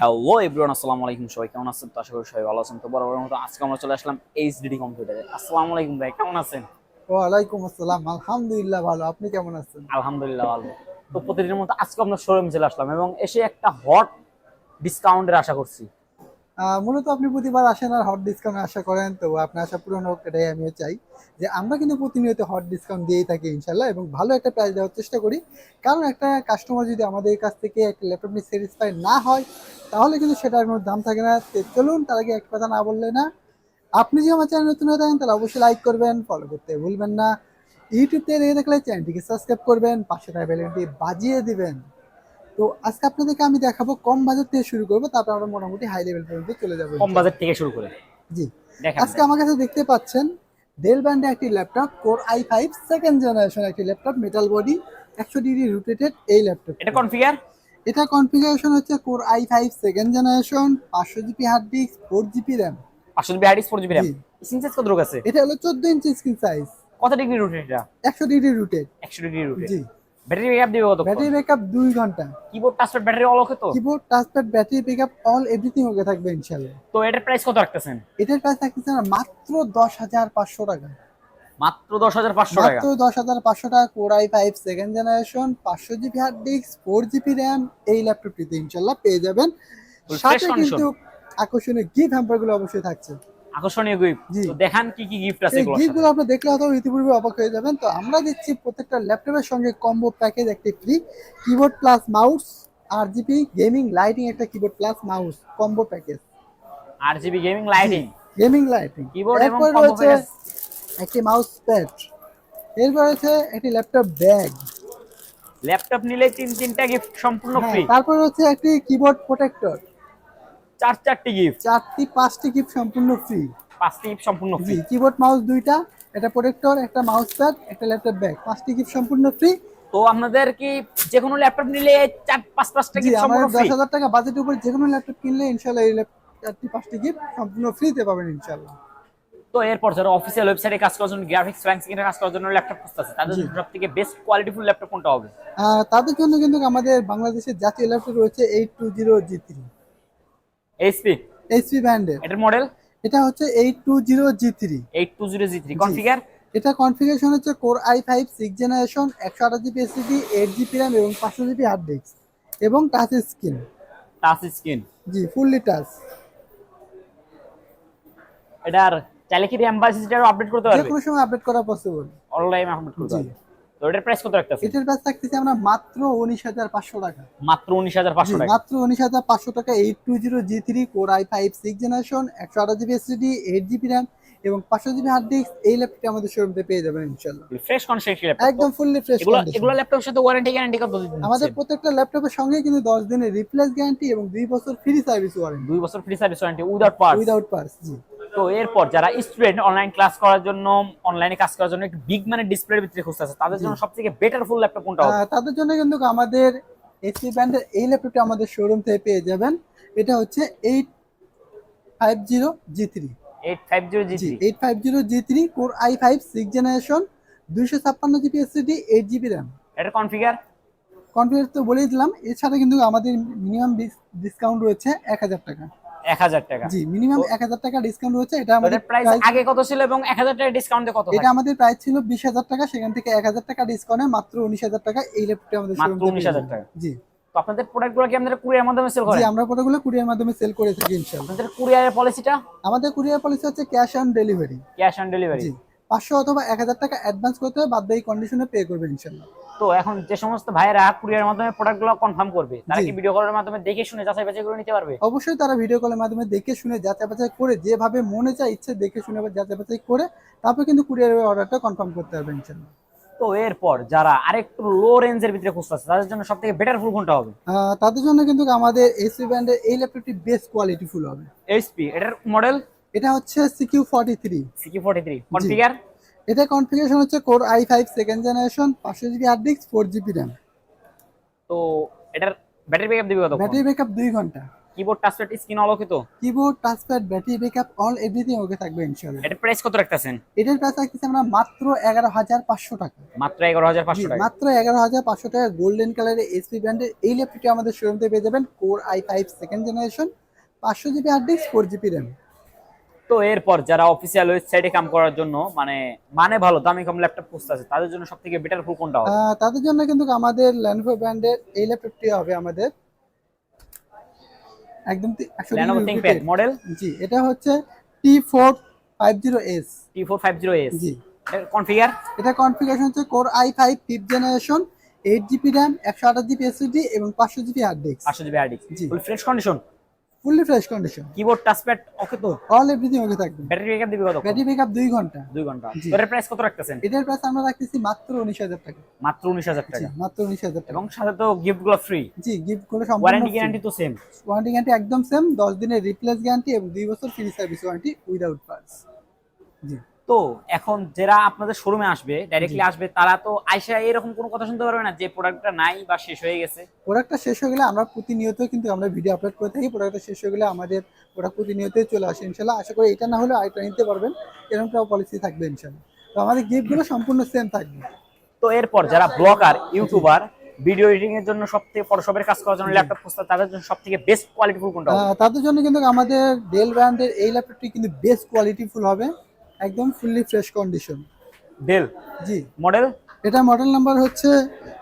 Hello everyone আসসালামু আলাইকুম। সবাই কেমন আছেন? তো আশা করি সবাই ভালো আছেন। তো বরাবর মতো আজকে আমরা চলে আসলাম এইচডিডি কম্পিউটারে আসসালামু আলাইকুম ভাই কেমন আছেন? ওয়ালাইকুম আসসালাম আলহামদুলিল্লাহ ভালো। আপনি কেমন আছেন? আলহামদুলিল্লাহ ভালো। তো প্রতিদিনের মতো আজকে আমরা শোরুম চলে আসলাম এবং এসে একটা হট ডিসকাউন্টের আশা করছি। মূলত আপনি প্রতিবার আসেন আর হট ডিসকাউন্ট আশা করেন, তো আপনার আশা পূরণ হোক, এটাই আমিও চাই। যে আমরা কিন্তু প্রতিনিয়ত হট ডিসকাউন্ট দিয়েই থাকি ইনশাল্লাহ, এবং ভালো একটা প্রাইস দেওয়ার চেষ্টা করি। কারণ একটা কাস্টমার যদি আমাদের কাছ থেকে একটা ল্যাপটপ নিয়ে স্যাটিসফাই না হয়, তাহলে কিন্তু সেটার কোনো দাম থাকে না। চলুন, তার আগে একটা কথা না বললে না। আপনি যদি আমার চ্যানেল নতুন হয়ে থাকেন, তাহলে অবশ্যই লাইক করবেন ফলো করতে ভুলবেন না। ইউটিউব থেকে দেখে থাকলে চ্যানেলটিকে সাবস্ক্রাইব করবেন, পাশে থাকা বেলটি বাজিয়ে দিবেন। তো আজকে আপনাদেরকে আমি দেখাবো কম বাজেট থেকে শুরু করব তারপর আমরা মোটামুটি হাই লেভেল পর্যন্ত চলে যাব কম বাজেট থেকে শুরু করে। জি। আজকে আমার কাছে দেখতে পাচ্ছেন ডেল ব্র্যান্ডের একটি laptop core i five second generation একটি ল্যাপটপ মেটাল বডি একশো ডিগ্রি রোটেটেড এই ল্যাপটপ এটা কনফিগার এটা কনফিগারেশন হচ্ছে core i five second generation পাঁচশো GB hard disk four GB RAM পাঁচশো GB hard four GB RAM. Screen size কত আছে? এটা হলো চোদ্দ ইঞ্চি স্ক্রিন সাইজ কত ডিগ্রি রুটেড এটা? একশো ডিগ্রি রুটেড একশো ডিগ্রি রুটেড জি। ব্যাটারি ব্যাকআপ দিবে কত ব্যাটারি ব্যাকআপ দুই ঘণ্টা। Keyboard touchpad battery all okay তো? Keyboard touchpad battery backup all everything okay থাকবে ইনশাল্লাহ তো এটার প্রাইস কত রাখতেছেন? এটার প্রাইস থাকতেছে না মাত্র দশ হাজার পাঁচশো টাকা। মাত্র দশ হাজার পাঁচশো টাকা? মাত্র দশ হাজার পাঁচশো টাকা কোর সেকেন্ড জেনারেশন পাঁচশো GB hard disk four GB RAM এই ল্যাপটপটিতে ইনশাল্লাহ পেয়ে যাবেন। সাথে কিন্তু আকর্ষণীয় গিফট হ্যাম্পারগুলো অবশ্যই থাকছে। আকর্ষণীয় গিফট তো দেখান কি কি গিফট আছে এই এগুলোর গিফটগুলো আপনি দেখলে হয়তো ইতিপূর্বে অবাক হয়ে যাবেন। তো আমরা দিচ্ছি প্রত্যেকটা ল্যাপটপের সঙ্গে কম্বো প্যাকেজ একটি free keyboard plus mouse R GB gaming lighting একটা keyboard plus mouse combo package R GB gaming lighting gaming lighting Keyboard এবং এরপর combo রয়েছে একটি মাউস প্যাড এরপর রয়েছে একটি ল্যাপটপ ব্যাগ ল্যাপটপ নিলে তিন তিনটা গিফট সম্পূর্ণ ফ্রি তারপর হচ্ছে একটি কিবোর্ড প্রোটেক্টর চার চারটি গিফট চারটি পাঁচটি গিফট সম্পূর্ণ ফ্রি পাঁচটি গিফট সম্পূর্ণ ফ্রি কিবোর্ড মাউস দুইটা একটা প্রোটেক্টর একটা মাউস প্যাড একটা ল্যাপটপ ব্যাগ পাঁচটি গিফট সম্পূর্ণ ফ্রি তো আপনাদের কি যে কোনো ল্যাপটপ নিলে চার পাঁচ পাঁচটা গিফট সম্পূর্ণ দশ ফ্রি হাজার টাকা বাজেটের উপর যে কোনো ল্যাপটপ কিনলে ইনশাল্লাহ এই চারটি পাঁচটি গিফট সম্পূর্ণ ফ্রিতে পাবেন ইনশাল্লাহ। তো এরপর যারা অফিসিয়াল ওয়েবসাইটে কাজ করার জন্য গ্রাফিক্স ফ্যান্সিং কাজ করার জন্য ল্যাপটপ খুঁজতেছে তাদের। জন্য সব থেকে বেস্ট কোয়ালিটিফুল ল্যাপটপ কোনটা হবে? তাদের জন্য কিন্তু আমাদের বাংলাদেশের জাতীয় ল্যাপটপ রয়েছে eight two zero G three HP HP ব্র্যান্ডের এটার মডেল এটা হচ্ছে eight two zero G three eight two zero G three G. Configure এটা কনফিগারেশন হচ্ছে core i five six generation একশো আঠাশ GB SSD eight GB RAM এবং পাঁচশো জিবি হার্ড ডিস্ক এবং টাচ স্ক্রিন টাচ স্ক্রিন জি ফুললি টাচ এটার চাইলে কি র্যাম বা সিস্টেম আপডেট করতে যে পারবে? কোনো সময় আপডেট করা পসিবল অনলাইন আপডেট করতে পারবে। তো এটার প্রাইস কত রাখতেছে এটার প্রাইস থাকতেছে আমরা মাত্র উনিশ হাজার পাঁচশো টাকা। মাত্র উনিশ হাজার জি, পাঁচশো টাকা। মাত্র উনিশ হাজার পাঁচশো টাকা জেনারেশন এবং পাঁচশো জিবি হার্ড ডিস্ক এই ল্যাপটপটি আমাদের শোরুমে পেয়ে যাবেন ইনশাল্লাহ। ফ্রেশ ল্যাপটপ একদম ফুললি ফ্রেশ এগুলো এগুলো ল্যাপটপের সাথে ওয়ারেন্টি গ্যারান্টি কত দিন আমাদের প্রত্যেকটা ল্যাপটপের সঙ্গে কিন্তু দশ দিনের রিপ্লেস গ্যারান্টি এবং দুই বছর ফ্রি সার্ভিস ওয়ারেন্টি দুই বছর free service warranty without parts without parts জি। তো এরপর যারা স্টুডেন্ট অনলাইন ক্লাস করার জন্য অনলাইনে কাজ করার জন্য একটু বিগ মানে ডিসপ্লের ভিতরে খুঁজতেছে তাদের জন্য সবথেকে বেটার ফুল ল্যাপটপ কোনটা হবে? তাদের জন্য কিন্তু আমাদের এইচপি ব্র্যান্ডের এই ল্যাপটপটা আমাদের শোরুম থেকে পেয়ে যাবেন। এটা হচ্ছে eight five zero G three eight five zero G G three eight five zero G three core i five six generation দুইশো ছাপ্পান্ন GB SSD eight GB RAM এটা কনফিগার কনফিগার তো বলেই দিলাম এছাড়া কিন্তু আমাদের মিনিমাম ডিসকাউন্ট রয়েছে এক হাজার টাকা। এক হাজার টাকা। জি মিনিমাম এক হাজার টাকা ডিসকাউন্ট রয়েছে। এটা আমাদের প্রাইস আগে কত ছিল এবং এক হাজার টাকা ডিসকাউন্টে কত এটা আমাদের প্রাইস ছিল বিশ হাজার টাকা সেখান থেকে এক হাজার টাকা ডিসকাউন্টে মাত্র উনিশ হাজার টাকা এই ল্যাপটপটি আমাদের মাত্র 19,000 পেয়ে যাবেন। জি। তো আপনাদের প্রোডাক্টগুলো কি আপনারা কুরিয়ার মাধ্যমে সেল জি আমরা প্রোডাক্টগুলো কুরিয়ার মাধ্যমে সেল করে থাকি ইনশাআল্লাহ। আপনাদের কুরিয়ারের পলিসিটা আমাদের কুরিয়ার পলিসি হচ্ছে cash on delivery cash on delivery জি পাঁচশো অথবা এক হাজার টাকা অ্যাডভান্স করতে হবে বাদ বাকি কন্ডিশনে পে করবে ইনশাআল্লাহ। তো এখন যে সমস্ত ভাইয়েরা কুরিয়ার মাধ্যমে প্রোডাক্টগুলো কনফার্ম করবে তারা কি ভিডিও কলের মাধ্যমে দেখে শুনে যাচাই বাছাই করে নিতে পারবে? অবশ্যই তারা ভিডিও কলের মাধ্যমে দেখে শুনে যাচাই বাছাই করে যেভাবে মনে চায় ইচ্ছে দেখে শুনে বা যাচাই বাছাই করে তারপর কিন্তু কুরিয়ারের অর্ডারটা কনফার্ম করতে পারবে ইনশাআল্লাহ। তো এরপর যারা আরেকটু লো রেঞ্জের ভিতরে খুঁজতেছে তাদের জন্য সব থেকে বেটার ফুল কোনটা হবে? তাদের জন্য কিন্তু আমাদের এসপি ব্র্যান্ডের এই ল্যাপটপটি বেস্ট কোয়ালিটি ফুল হবে। এইচপি এটার মডেল এটা হচ্ছে CQ forty three CQ forty three configure এটা কনফিগারেশন হচ্ছে core i five second generation পাঁচশো GB hard disk four GB RAM তো এটার ব্যাটারি ব্যাকআপ দিবে কত ব্যাটারি ব্যাকআপ দুই ঘণ্টা। কিবোর্ড টাচপ্যাড স্ক্রিন আলোকিত keyboard touchpad battery backup all everything okay থাকবে ইনশাআল্লাহ। এটা প্রাইস কত রাখতেছেন? এটার প্রাইস রাখতেছি আমরা মাত্র এগারো হাজার পাঁচশো টাকা। মাত্র এগারো হাজার জি, পাঁচশো টাকা। মাত্র এগারো হাজার পাঁচশো টাকা গোল্ডেন কালারের এসপি ব্র্যান্ডের এই ল্যাপটপটি আমাদের শোরুম থেকে পেয়ে যাবেন core i five second generation পাঁচশো GB hard disk four GB RAM তো এরপর যারা অফিসিয়াল ওয়েবসাইটে কাম করার জন্য মানে মানে ভালো দামি কম ল্যাপটপ খুঁজতেছে তাদের জন্য সব থেকে বেটার ফুল কোনটা হবে? তাদের জন্য কিন্তু আমাদের ল্যানোভো ব্র্যান্ডের এই ল্যাপটপটি হবে আমাদের। একদম ThinkPad rotated। মডেল জি এটা হচ্ছে T four five zero S T four five zero S জি। কনফিগার এটা কনফিগারেশন হচ্ছে core i five fifth generation eight GB RAM একশো আঠাশ জিবি এসএসডি এবং পাঁচশো জিবি হার্ড ডিস্ক পাঁচশো জিবি হার্ড জি। Full fresh condition fully fresh condition keyboard touchpad okay তো? All everything okay থাকবে। Battery backup দিবে কত ব্যাটারি ব্যাকআপ দুই ঘণ্টা। দুই ঘণ্টা। জি। এর প্রাইস কত রাখতেছেন? এটার প্রাইস আমরা রাখতেছি মাত্র উনিশ হাজার টাকা। মাত্র উনিশ হাজার জি টাকা। মাত্র উনিশ হাজার টাকা। এবং সাথে তো গিফটগুলো ফ্রি জি গিফটগুলো সম্পূর্ণ ওয়ারেন্টি গ্যারান্টি তো সেম ওয়ারেন্টি গ্যারান্টি একদম সেম দশ দিনের রিপ্লেস গ্যারান্টি এবং দুই বছর free service warranty without parts জি। তো এখন যারা আপনাদের শোরুমে আসবে ডাইরেক্টলি আসবে তারা তো আইসা এরকম কোনো কথা শুনতে পারবে না যে প্রোডাক্টটা নাই বা শেষ হয়ে গেছে। প্রোডাক্টটা শেষ হয়ে গেলে আমরা প্রতিনিয়ত কিন্তু আমরা ভিডিও আপলোড করে থাকি। প্রোডাক্টটা শেষ হয়ে গেলে আমাদের প্রোডাক্ট প্রতিনিয়তই চলে আসে ইনশাল্লাহ। আশা করি এটা না হলে আরেকটা নিতে পারবেন। এরকমটাও পলিসি থাকবে ইনশাল্লাহ। তো আমাদের গিফটগুলো সম্পূর্ণ সেম থাকবে। তো এরপর যারা ব্লগার ইউটিউবার ভিডিও এডিটিং এর জন্য সব থেকে ফটোশপের কাজ করার জন্য ল্যাপটপ খুঁজতে তাদের জন্য সব থেকে বেস্ট কোয়ালিটি ফুল কোনটা তাদের জন্য কিন্তু আমাদের ডেল ব্র্যান্ডের এই ল্যাপটপটি কিন্তু বেস্ট কোয়ালিটি ফুল হবে। একদম ফুললি ফ্রেশ কন্ডিশন ডেল জি। মডেল এটা মডেল নাম্বার হচ্ছে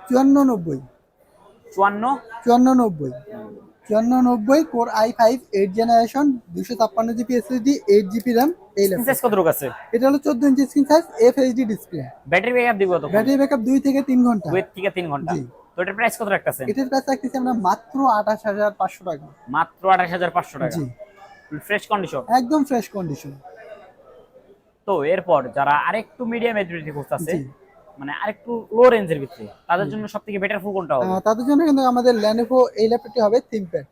চুয়ান্ন নব্বই। চুয়ান্ন? চুয়ান্ন নব্বই। চুয়ান্ন নব্বই core i five eight generation দুশো ছাপ্পান্ন GB SSD eight GB RAM এই সাইজ কত রোগ আছে? এটা হলো চোদ্দ ইঞ্চি screen size F HD display battery backup দিব কত ব্যাটারি ব্যাকআপ দুই থেকে তিন ঘণ্টা। দুই থেকে তিন ঘণ্টা। জি। তো এটার প্রাইস কত রাখতেছেন? এটার প্রাইস রাখতেছি আমরা মাত্র আঠাশ হাজার পাঁচশো টাকা। মাত্র আঠাশ হাজার পাঁচশো টাকা। জি। ফ্রেশ কন্ডিশন একদম ফ্রেশ কন্ডিশন তো এরপর যারা আরেকটু মিডিয়াম এজুরিটি খুঁজতেছে। মানে আরেকটু লো রেঞ্জের ভিতরে তাদের জন্য সবথেকে বেটার ফোন কোনটা হবে? তাদের জন্য কিন্তু আমাদের Lenovo এই ল্যাপটপটি হবে থিংকপ্যাড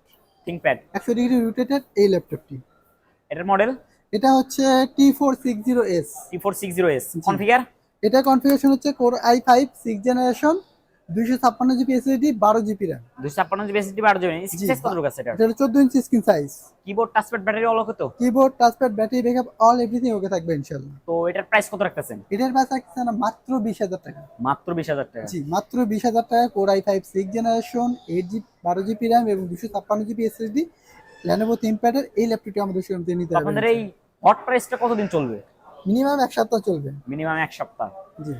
থিংকপ্যাড একশো ডিগ্রি রোটেটেড এই ল্যাপটপটি এটার মডেল এটা হচ্ছে T four six zero S T four six zero S configure এটা কনফিগারেশন হচ্ছে core i five six generation দুইশো ছাপ্পান্ন জিবি এসএসডি বারো জিবি র্যাম দুইশো ছাপ্পান্ন জিবি এসএসডি বাড় যাবে জি। সাইজ কত আছে এটা এটা চোদ্দ inch screen size keyboard touchpad battery all okay তো? Keyboard touchpad battery backup all everything okay থাকবে ইনশাল্লাহ তো এটার প্রাইস কত রাখতেছেন? এটার প্রাইস মাত্র বিশ হাজার টাকা। মাত্র বিশ হাজার টাকা। জি মাত্র বিশ হাজার টাকা core i five six generation eight GB বারো জিবি র্যাম এবং দুশো ছাপ্পান্ন জিবি এসএসডি ল্যানোভো থিমপ্যাডের এই ল্যাপটপটি আমাদের শোরুম থেকে নিতে তো আপনাদের এই হট প্রাইসটা কতদিন চলবে? মিনিমাম এক সপ্তাহ চলবে। মিনিমাম এক সপ্তাহ। জি।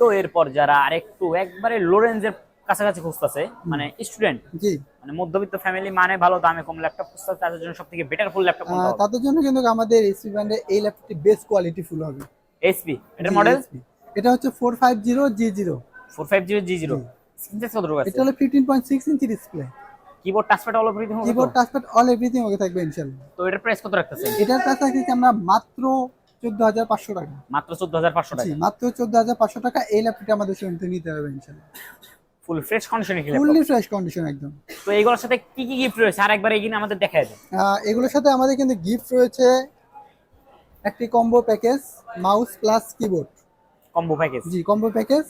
তো এরপর যারা আরেকটু একবারে লো রেঞ্জের কাছাকাছি খুঁজতেছে মানে স্টুডেন্ট জি। মানে মধ্যবিত্ত ফ্যামিলি মানে ভালো দামে কম ল্যাপটপ খুঁজতেছে তাদের জন্য সব থেকে বেটার ফুল ল্যাপটপ কোনটা হবে? তাদের জন্য কিন্তু আমাদের এসপি ব্র্যান্ডের এই ল্যাপটপটি বেস্ট কোয়ালিটি ফুল হবে। এইচপি এটার মডেল এটা হচ্ছে four five zero G zero four five zero G. Zero কত রোগ আছে? এটা হলো fifteen point six inch display keyboard touchpad all everything keyboard touchpad all everything okay থাকবে ইনশাল্লাহ। তো এটার প্রাইস কত রাখতেছেন? এটার প্রাইস রাখছি আমরা মাত্র চোদ্দ হাজার পাঁচশো টাকা। মাত্র চোদ্দ হাজার পাঁচশো টাকা। মাত্র চোদ্দ হাজার পাঁচশো টাকা এই ল্যাপটপটি আমাদের শোরুম থেকে নিতে হবে ইনশাল্লাহ। ফুল ফ্রেশ কন্ডিশনে কি ফুললি ফ্রেশ কন্ডিশন একদম। তো এইগুলোর সাথে কি কি গিফট রয়েছে? আর একবার এগিয়ে আমাদের দেখায় এগুলোর সাথে আমাদের কিন্তু গিফট রয়েছে একটি combo package mouse plus keyboard combo package জি কম্বো প্যাকেজ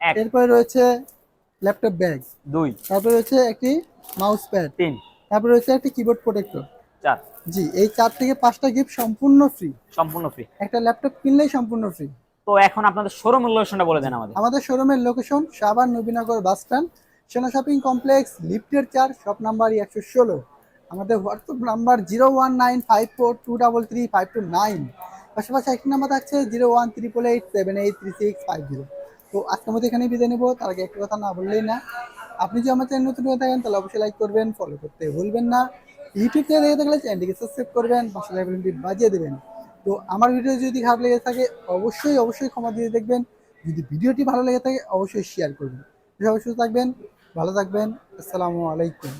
এক। এরপরে রয়েছে ল্যাপটপ ব্যাগ দুই। তারপরে রয়েছে একটি মাউস প্যাড তিন। তারপরে রয়েছে একটি কিবোর্ড প্রোটেক্টর চার। জি এই চার থেকে পাঁচটা গিফট সম্পূর্ণ ফ্রি সম্পূর্ণ ফ্রি একটা ল্যাপটপ কিনলেই সম্পূর্ণ ফ্রি তো এখন আপনাদের শোরুম লোকেশনটা বলে দেন আমাদের। আমাদের শোরুমের লোকেশন সাবান Nabinagar bus stand. Sena shopping complex লিফটের চার শপ নাম্বার একশো ষোলো। আমাদের WhatsApp number zero one nine five four two double three five two nine পাশাপাশি একটি নাম্বার থাকছে zero one triple eight seven eight three six five zero তো আজকের মধ্যে এখানেই বিদায় নেব তার আগে একটা কথা না বললেই না। আপনি যদি আমার চ্যানেল নতুন হয়ে থাকেন তাহলে অবশ্যই লাইক করবেন ফলো করতে ভুলবেন না। ইউটিউব থেকে দেখে থাকলে চ্যানেলটিকে সাবস্ক্রাইব করবেন, পাশে লাইভেনটি বাজিয়ে দেবেন। তো আমার ভিডিও যদি খারাপ লেগে থাকে, অবশ্যই অবশ্যই ক্ষমা দিয়ে দেখবেন। যদি ভিডিওটি ভালো লেগে থাকে, অবশ্যই শেয়ার করবেন। সবাই সুস্থ থাকবেন, ভালো থাকবেন। আসসালামু আলাইকুম।